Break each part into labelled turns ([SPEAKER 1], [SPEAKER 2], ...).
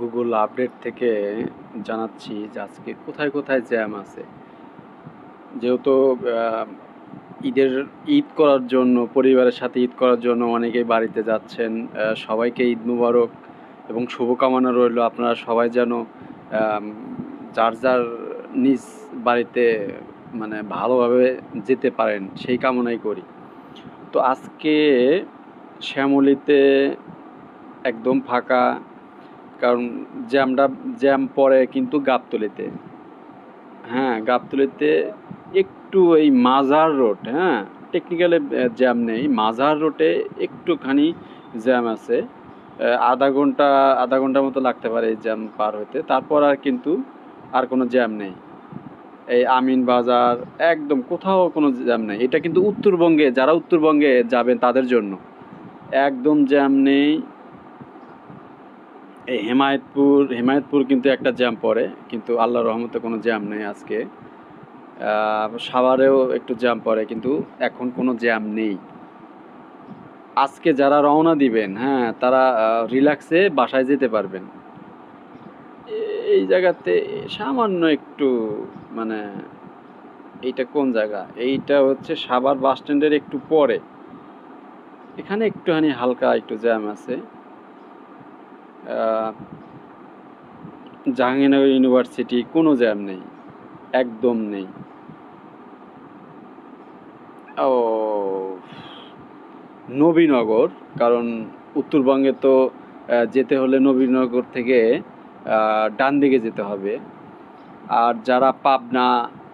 [SPEAKER 1] Google update থেকে জানাচ্ছি যে আজকে কোথায় কোথায় জ্যাম আছে। যেহেতু ঈদের ঈদ করার জন্য, পরিবারের সাথে ঈদ করার জন্য অনেকেই বাড়িতে যাচ্ছেন সবাইকে ঈদ মুবারক এবং শুভকামনা রইল। আপনারা সবাই যেন যার যার নিজ বাড়িতে মানে ভালোভাবে যেতে পারেন, সেই কামনাই করি। তো আজকে শ্যামলিতে একদম ফাঁকা কারণ জ্যামটা, জ্যাম পড়ে কিন্তু গাবতলিতে। হ্যাঁ গাবতলিতে একটু এই মাজার রোড হ্যাঁ টেকনিক্যালি জ্যাম নেই। মাজার রোডে একটুখানি জ্যাম আছে। আধা ঘণ্টা, আধা ঘণ্টার মতো লাগতে পারে এই জ্যাম পার হতে। তারপর আর কিন্তু আর কোনো জ্যাম নেই। এই আমিন বাজার, একদম কোথাও কোনো জ্যাম নেই। এটা কিন্তু উত্তরবঙ্গে, যারা উত্তরবঙ্গে যাবেন তাদের জন্য। একদম জ্যাম নেই। এই হেমায়তপুর হেমায়তপুর কিন্তু একটা জ্যাম পড়ে, কিন্তু আল্লাহর রহমতে কোনো জ্যাম নেই আজকে। সাভারেও একটু জ্যাম পড়ে, কিন্তু এখন কোনো জ্যাম নেই। আজকে যারা রওনা দিবেন হ্যাঁ তারা রিল্যাক্সে বাসায় যেতে পারবেন। এই জায়গাতে সামান্য একটু মানে এইটা কোন জায়গা? এইটা হচ্ছে সাভার বাস স্ট্যান্ডের একটু পরে। এখানে একটুখানি হালকা একটু জ্যাম আছে। জাহাঙ্গীরনগর ইউনিভার্সিটি কোনো জ্যাম নেই, একদম নেই। ও, নবীনগর, কারণ উত্তরবঙ্গে তো যেতে হলে নবীনগর থেকে ডান দিকে যেতে হবে। আর যারা পাবনা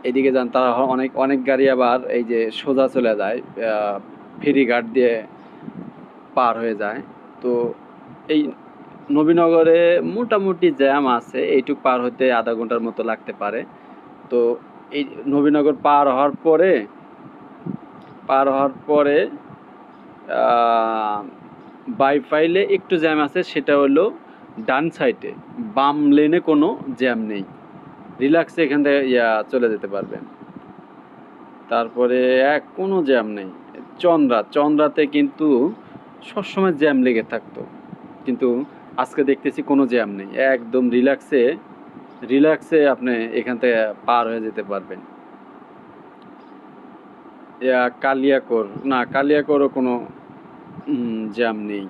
[SPEAKER 1] এদিকে যান, তারা অনেক অনেক গাড়ি আবার এই যে সোজা চলে যায় ফেরিঘাট দিয়ে পার হয়ে যায়। তো এই নবীনগরে মোটামুটি জ্যাম আছে, এইটুক পার হতে আধা ঘণ্টার মতো লাগতে পারে। তো এই নবীনগর পার হওয়ার পরে, পার হওয়ার পরে বাইফাইলে একটু জ্যাম আছে, সেটা হলো ডান সাইডে। বাম লেনে কোনো জ্যাম নেই। রিল্যাক্সে এখান থেকে, ইয়া, চলে যেতে পারবেন। তারপরে এক, কোনো জ্যাম নেই। চন্দ্রা, চন্দ্রাতে কিন্তু সবসময় জ্যাম লেগে থাকতো। কিন্তু আজকে দেখতেছি কোনো জ্যাম নেই। একদম রিল্যাক্সে রিল্যাক্সে আপনি এখান থেকে পার হয়ে যেতে পারবেন। কালিয়াকোর, না, কালিয়াকোরও কোনো জ্যাম নেই।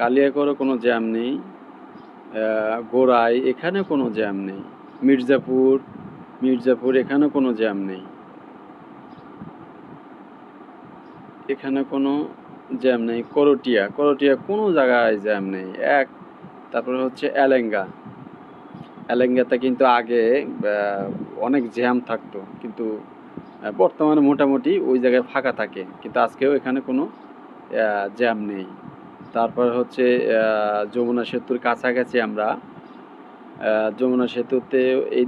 [SPEAKER 1] কালিয়াকোরও কোনো জ্যাম নেই। গোড়াই এখানে কোনো জ্যাম নেই। মির্জাপুর মির্জাপুর এখানে কোনো জ্যাম নেই। এখানে কোনো জ্যাম নেই, করটিয়া। করটিয়া কোনো জায়গায় জ্যাম নেই। এক, তারপরে হচ্ছে এলেঙ্গা। এলেঙ্গাতে কিন্তু আগে অনেক জ্যাম থাকতো। কিন্তু বর্তমানে মোটামুটি ওই জায়গায় ফাঁকা থাকে। কিন্তু আজকেও এখানে কোনো জ্যাম নেই। তারপর হচ্ছে যমুনা সেতুর কাছাকাছি আমরা যমুনা সেতুতে এই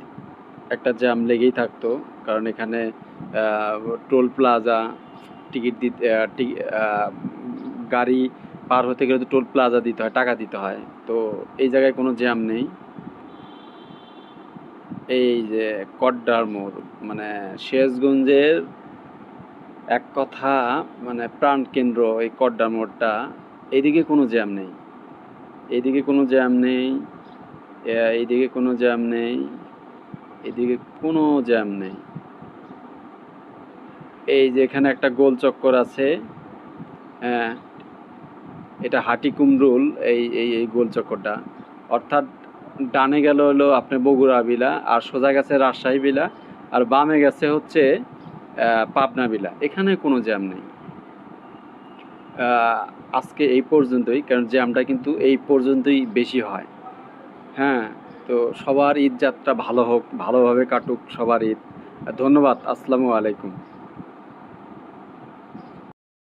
[SPEAKER 1] একটা জ্যাম লেগেই থাকতো। কারণ এখানে টোল প্লাজা টিকিট দিতে গাড়ি পার হতে গেলে তো টোল প্লাজা দিতে হয়, টাকা দিতে হয়। তো এই জায়গায় কোনো জ্যাম নেই। এই যে কড্ডার মোড় মানে শেষগঞ্জের এক কথা মানে প্রাণকেন্দ্র এই কড্ডার মোড়টা এইদিকে কোনো জ্যাম নেই। এইদিকে কোনো জ্যাম নেই এইদিকে কোনো জ্যাম নেই, এদিকে কোনো জ্যাম নেই। এই যে এখানে একটা গোল চক্কর আছে হ্যাঁ এটা হাটি কুমরুল এই এই এই গোল চক্করটা। অর্থাৎ ডানে গেল হলো আপনি বগুড়া বিলা, আর সোজা গেছে রাজশাহী বিলা, আর বামে গেছে হচ্ছে পাবনা বিলা। এখানে কোনো জ্যাম নেই। আজকে এই পর্যন্তই, কারণ জ্যামটা কিন্তু এই পর্যন্তই বেশি হয়। হ্যাঁ তো সবার ঈদ যাত্রা ভালো হোক, ভালোভাবে কাটুক সবার ঈদ। ধন্যবাদ, আসসালামু আলাইকুম।